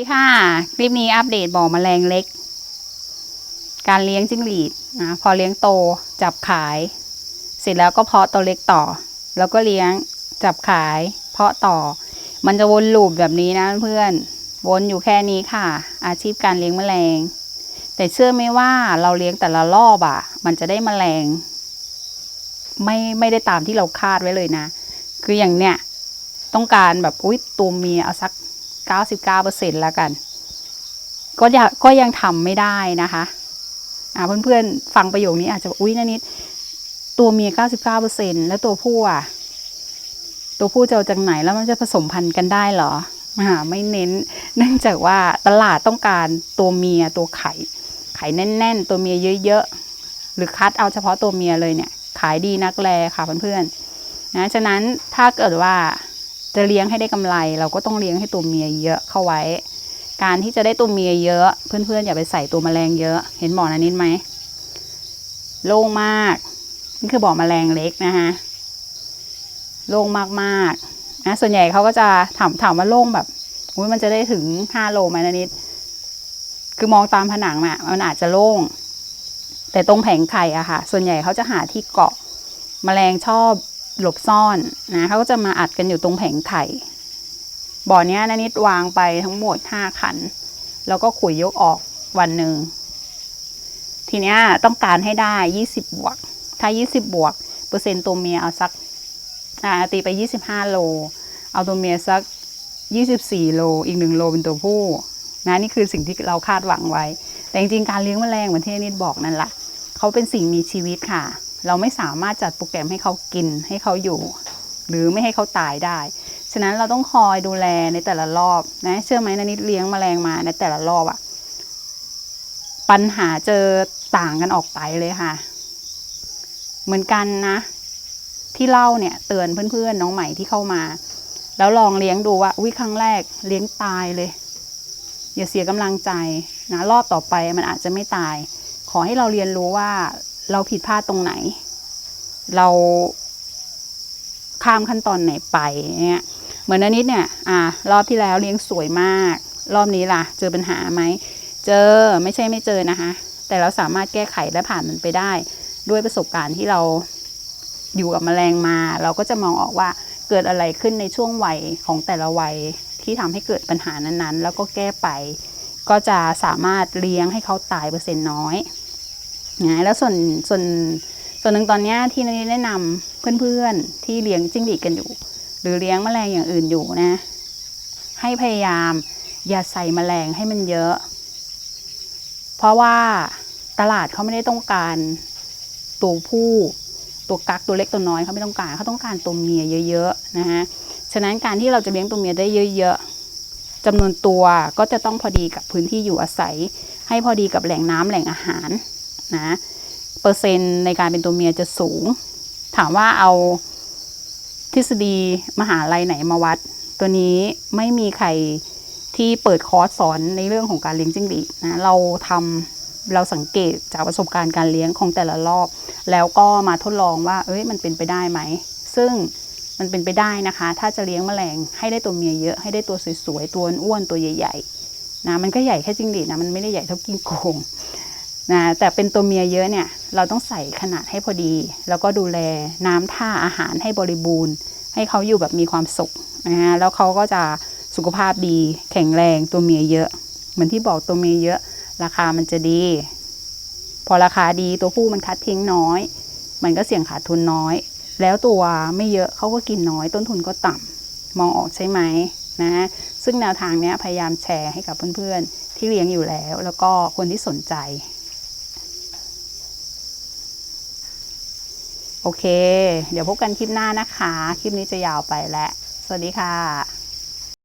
ดีค่ะ คลิปนี้อัปเดตบ่อแมลงเล็ก การเลี้ยงจิ้งหรีดนะพอเลี้ยงโตจับขาย เสร็จแล้วก็เพาะตัวเล็กต่อ แล้วก็เลี้ยงจับขาย เพาะต่อ มันจะวนลูปแบบนี้นะเพื่อนวนอยู่แค่นี้ค่ะ อาชีพการเลี้ยงแมลง แต่เชื่อไหมว่าเราเลี้ยงแต่ละรอบอะ่ะ มันจะได้แมลง ไม่ไม่ได้ตามที่เราคาดไว้เลยนะ คืออย่างเนี้ยต้องการแบบอุ้ยตัวเมียเอาสัก 99%แล้วกัน ก็ยังก็ยังทำไม่ได้นะคะอ่าเพื่อนๆฟังประโยคนี้อาจจะอุ้ยนันนิดตัวเมีย 99%แล้วตัวผู้อะ ตัวผู้จะเอาจากไหนแล้วมันจะผสมพันธุ์กันได้เหรออ่าไม่เน้น เนื่องจากว่าตลาดต้องการตัวเมียตัวไข่ ไข่แน่น ๆ ตัวเมียเยอะๆ หรือคัดเอาเฉพาะตัวเมียเลยเนี่ย ขายดีนักแลค่ะเพื่อนๆนะ ฉะนั้นถ้าเกิดว่า จะเลี้ยงให้ได้กำไร เราก็ต้องเลี้ยงให้ตัวเมียเยอะเข้าไว้ การที่จะได้ตัวเมียเยอะ เพื่อนๆอย่าไปใส่ตัวแมลงเยอะ เห็นบ่อนันนิดไหมโล่งมาก นี่คือบ่อแมลงเล็กนะคะโล่งมากๆนะส่วนใหญ่เขาก็จะถามถามว่าโล่งแบบอุ้ยมันจะได้ถึงห้าโลไหมนันนิด คือมองตามผนังน่ะมันอาจจะโล่งแต่ตรงแผงไข่อะค่ะ ส่วนใหญ่เขาจะหาที่เกาะแมลงชอบ หลบซ่อนนะเขาก็จะมาอัดกันอยู่ตรงแผงไข่ บ่อนี้นานิดวางไปทั้งหมดห้าขัน แล้วก็ขุยยกออกวันหนึ่ง ทีเนี้ยต้องการให้ได้ยี่สิบบวก ถ้ายี่สิบบวก เปอร์เซ็นต์ตัวเมียเอาสักอ่าตีไปยี่สิบห้าโล เอาตัวเมียสักยี่สิบสี่โล อีกหนึ่งโลเป็นตัวผู้นะนี่คือสิ่งที่เราคาดหวังไว้ แต่จริงๆการเลี้ยงแมลงเหมือนที่นิดบอกนั่นแหละเขาเป็นสิ่งมีชีวิตค่ะ เราไม่สามารถจัดโปรแกรมให้เขากินให้เขาอยู่ หรือไม่ให้เขาตายได้ ฉะนั้นเราต้องคอยดูแลในแต่ละรอบนะเชื่อไหมนานิดเลี้ยงแมลงมาในแต่ละรอบอะปัญหาเจอต่างกันออกไปเลยค่ะ เหมือนกันนะ ที่เล่าเนี่ยเตือนเพื่อนๆน้องใหม่ที่เข้ามา แล้วลองเลี้ยงดูว่าวิครั้งแรกเลี้ยงตายเลย อย่าเสียกำลังใจนะรอบต่อไปมันอาจจะไม่ตาย ขอให้เราเรียนรู้ว่า เราผิดพลาดตรงไหน เราข้ามขั้นตอนไหนไปเนี่ยเหมือนอันนี้เนี่ย อ่ารอบที่แล้วเลี้ยงสวยมาก รอบนี้ล่ะ เจอปัญหาไหม เจอไม่ใช่ไม่เจอนะคะ แต่เราสามารถแก้ไขและผ่านมันไปได้ ด้วยประสบการณ์ที่เราอยู่กับแมลงมา เราก็จะมองออกว่าเกิดอะไรขึ้นในช่วงวัยของแต่ละวัยที่ทำให้เกิดปัญหานั้นๆ แล้วก็แก้ไป ก็จะสามารถเลี้ยงให้เขาตายเปอร์เซ็นต์น้อย นะแล้วส่วนส่วนส่วนหนึ่งตอนนี้ที่นันแนะนำเพื่อนๆที่เลี้ยงจิ้งหรีดกันอยู่ หรือเลี้ยงแมลงอย่างอื่นอยู่นะ ให้พยายามอย่าใส่แมลงให้มันเยอะ เพราะว่าตลาดเขาไม่ได้ต้องการตัวผู้ตัวกักตัวเล็กตัวน้อยเขาไม่ต้องการเขาต้องการตัวเมียเยอะๆนะฮะฉะนั้นการที่เราจะเลี้ยงตัวเมียได้เยอะๆจำนวนตัวก็จะต้องพอดีกับพื้นที่อยู่อาศัย ให้พอดีกับแหล่งน้ำแหล่งอาหาร นะเปอร์เซ็นต์ในการเป็นตัวเมียจะสูง ถามว่าเอาทฤษฎีมหาลัยไหนมาวัด ตัวนี้ไม่มีใครที่เปิดคอร์สสอนในเรื่องของการเลี้ยงจิ้งหรีดนะเราทำเราสังเกตจากประสบการณ์การเลี้ยงของแต่ละรอบ แล้วก็มาทดลองว่า เอ้ยมันเป็นไปได้ไหม ซึ่งมันเป็นไปได้นะคะ ถ้าจะเลี้ยงแมลงให้ได้ตัวเมียเยอะให้ได้ตัวสวยๆตัวอ้วนตัวใหญ่ๆนะมันก็ใหญ่แค่จิ้งหรีดนะมันไม่ได้ใหญ่เท่ากิ้งโกง นะแต่เป็นตัวเมียเยอะเนี่ยเราต้องใส่ขนาดให้พอดี แล้วก็ดูแลน้ำท่าอาหารให้บริบูรณ์ ให้เขาอยู่แบบมีความสุขนะฮะแล้วเขาก็จะสุขภาพดี แข็งแรงตัวเมียเยอะ เหมือนที่บอกตัวเมียเยอะ ราคามันจะดี พอราคาดีตัวผู้มันคัดทิ้งน้อย มันก็เสี่ยงขาดทุนน้อย แล้วตัวไม่เยอะเขาก็กินน้อย ต้นทุนก็ต่ำมองออกใช่ไหมนะซึ่งแนวทางนี้พยายามแชร์ให้กับเพื่อนๆที่เลี้ยงอยู่แล้ว แล้วก็คนที่สนใจ โอเค เดี๋ยวพบกันคลิปหน้านะคะ คลิปนี้จะยาวไปแล้ว สวัสดีค่ะ